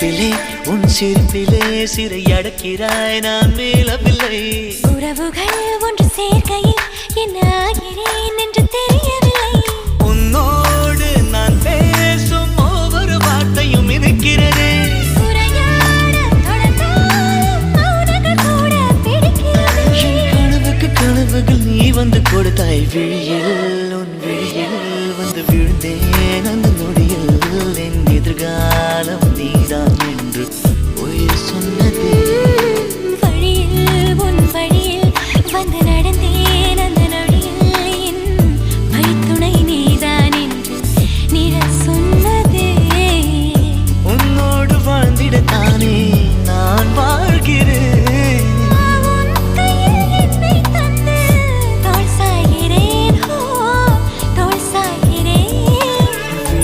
சிரிப்பிலே உன் சிரிப்பிலே சிறை அடக்கிறாய் நான் மேலவில்லை உறவுகள் ஒன்று சேர்க்கையில் என்ன ஆகிறேன் என்று தெரியவில்லை. உன்னோடு நான் பேசும் ஒவ்வொரு வார்த்தையும் இருக்கிறதே கனவுக்கு கனவுகள் நீ வந்து கொடுத்தாய். விழியில் உன் விழியில் வந்து விழுந்தேன். அந்த நொடி